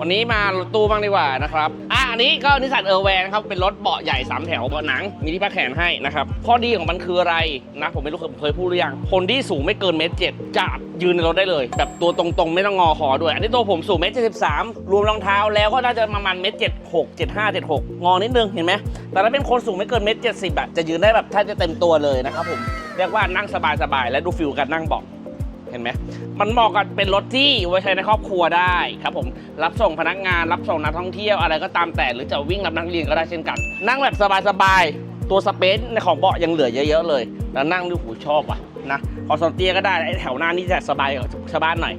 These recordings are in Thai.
วันนี้มารถตู้บ้างดีกว่านะครับอะอันนี้ก็นิสสันเออร์แวนครับเป็นรถเบาะใหญ่สามแถวเบาะหนังมีที่พักแขนให้นะครับข้อดีของมันคืออะไรนะผมไม่รู้เคยพูดหรือยังคนที่สูงไม่เกินเมตรเจ็ดจะยืนในรถได้เลย แบบตัวตรงๆ ไม่ต้องงอคอด้วย อันนี้ตัวผมสูงเมตรเจ็ดสิบสามรวมรองเท้าแล้วก็น่าจะประมาณเมตรเจ็ดหกเจ็ดห้าเจ็ดหกงอนิดนึงเห็นไหมแต่ถ้าเป็นคนสูงไม่เกินเมตรเจ็ดสิบอะจะยืนได้แบบถ้าจะเต็มตัวเลยนะครับผมเรียกว่านั่งสบายๆและดูฟิลกันนั่งเบาะ ห็นไหมมันเหมาะกับเป็นรถที่ไว้ใช้ในครอบครัวได้ครับผมรับส่งพนักงานรับส่งนักท่องเที่ยวอะไรก็ตามแต่หรือจะวิ่งรับนักเรียนก็ได้เช่นกัน นั่งแบบสบายๆตัวสเปซในของเบาะยังเหลือเยอะๆเลย แล้วนั่งดูหูชอบอะนะคอสอนเตียก็ได้ไอแถวหน้านี่จะสบายกว่าชาวบ้านหน่อย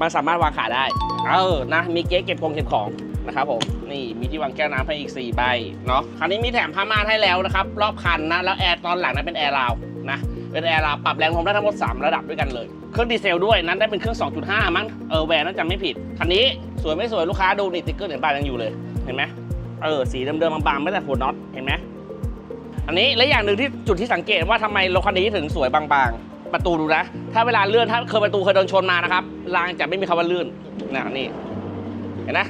มันสามารถวางขาได้ เออนะมีเก๊เก็บของเก็บของนะครับผมนี่มีที่วางแก้วน้ำให้อีก 4 ใบเนาะคันนี้มีแถมผ้าม่านให้แล้วนะครับ รอบคันนะแล้วแอร์ตอนหลังนั้นเป็นแอร์ราว นะ เป็นแอร์ราปรับแรงลมได้ทั้งหมด 3 ระดับด้วยกันเลย เครื่องดีเซลด้วย นั้นได้เป็นเครื่อง 2.5 มั้ง เออแวนน่าจะไม่ผิด คันนี้สวยไม่สวยลูกค้าดูนี่ติ๊กเกอร์เหรียญบาทยังอยู่เลย เห็นไหมเออสีเดิมๆบางๆ ไม่แต่หัวน็อต เห็นไหมอันนี้และอย่างหนึ่งที่จุดที่สังเกตว่าทำไมรถคันนี้ถึงสวยบางๆ ประตูดูนะ ถ้าเวลาเลื่อนถ้าเคยประตูเคยโดนชนมานะครับรางจะไม่มีคำว่าลื่นนะนี่เห็นนะ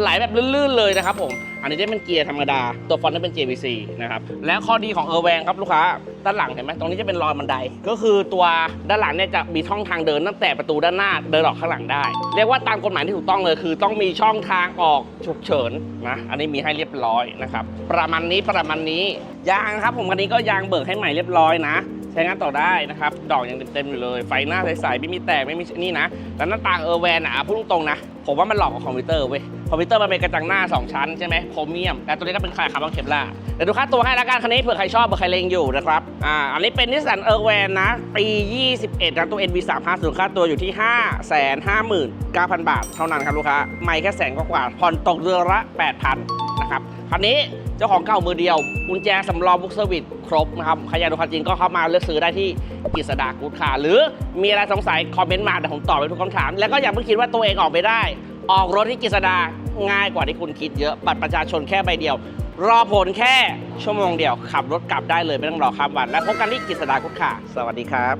ไหลแบบลื่นๆเลยนะครับผม อันนี้จะเป็นเกียร์ธรรมดา ตัวฟอนต์จะเป็น JVC นะครับ และข้อดีของเออร์แวงครับลูกค้า ด้านหลังเห็นไหมตรงนี้จะเป็นรอยบันได ก็คือตัวด้านหลังเนี่ยจะมีช่องทางเดินตั้งแต่ประตูด้านหน้าเดินออกข้างหลังได้ เรียกว่าตามกฎหมายที่ถูกต้องเลย คือต้องมีช่องทางออกฉุกเฉินนะ อันนี้มีให้เรียบร้อยนะครับ ประมาณนี้ประมาณนี้ ยางครับผมคันนี้ก็ยางเบิกให้ใหม่เรียบร้อยนะ ใช้งานต่อได้นะครับ ดอกยังเต็มๆอยู่เลย ไฟหน้าใสๆไม่มีแตกไม่มีนี่นะ แล้วหน้าต่างเออร์แวนอะพูดตรงๆนะ ผมว่ามันหลอกกับคอมพิวเตอร์เว้ย คอมพิวเตอร์มันเป็นกระจังหน้า 2 ชั้นใช่ไหมโครเมียม แต่ตัวนี้ก็เป็นคาคาร์บอนเคปลาเดี๋ยวดูค่าตัวให้ละกันคันนี้เผื่อใครชอบเผื่อใครเลงอยู่นะครับ อ่า อันนี้เป็นนิสสันเออร์แวนนะ ปี 21ครับตัว NV 3 5 0ค่าตัวอยู่ที่ 5 5 9 0 0 0 บาท เท่านั้นครับลูกค้า ไม่แค่แสนกว่าๆผ่อนตกเดือนละ8,000 นะครับคันนี้เจ้าของเก่ามือเดียวกุญแจสำรองบุ๊กเซอร์วิสครบนะครับใครอยากดูคันจริงก็เข้ามาเลือกซื้อได้ที่กฤษดากูดคาร์หรือมีอะไรสงสัยคอมเมนต์มาเดี๋ยวผมตอบไปทุกคำถาม แล้วก็อย่าเพิ่งคิดว่าตัวเองออกไม่ได้ ออกรถที่กฤษดาง่ายกว่าที่คุณคิดเยอะบัตรประชาชนแค่ใบเดียว รอผลแค่ชั่วโมงเดียวขับรถกลับได้เลยไม่ต้องรอข้ามวัน แล้วพบกันที่กฤษดากูดคาร์สวัสดีครับ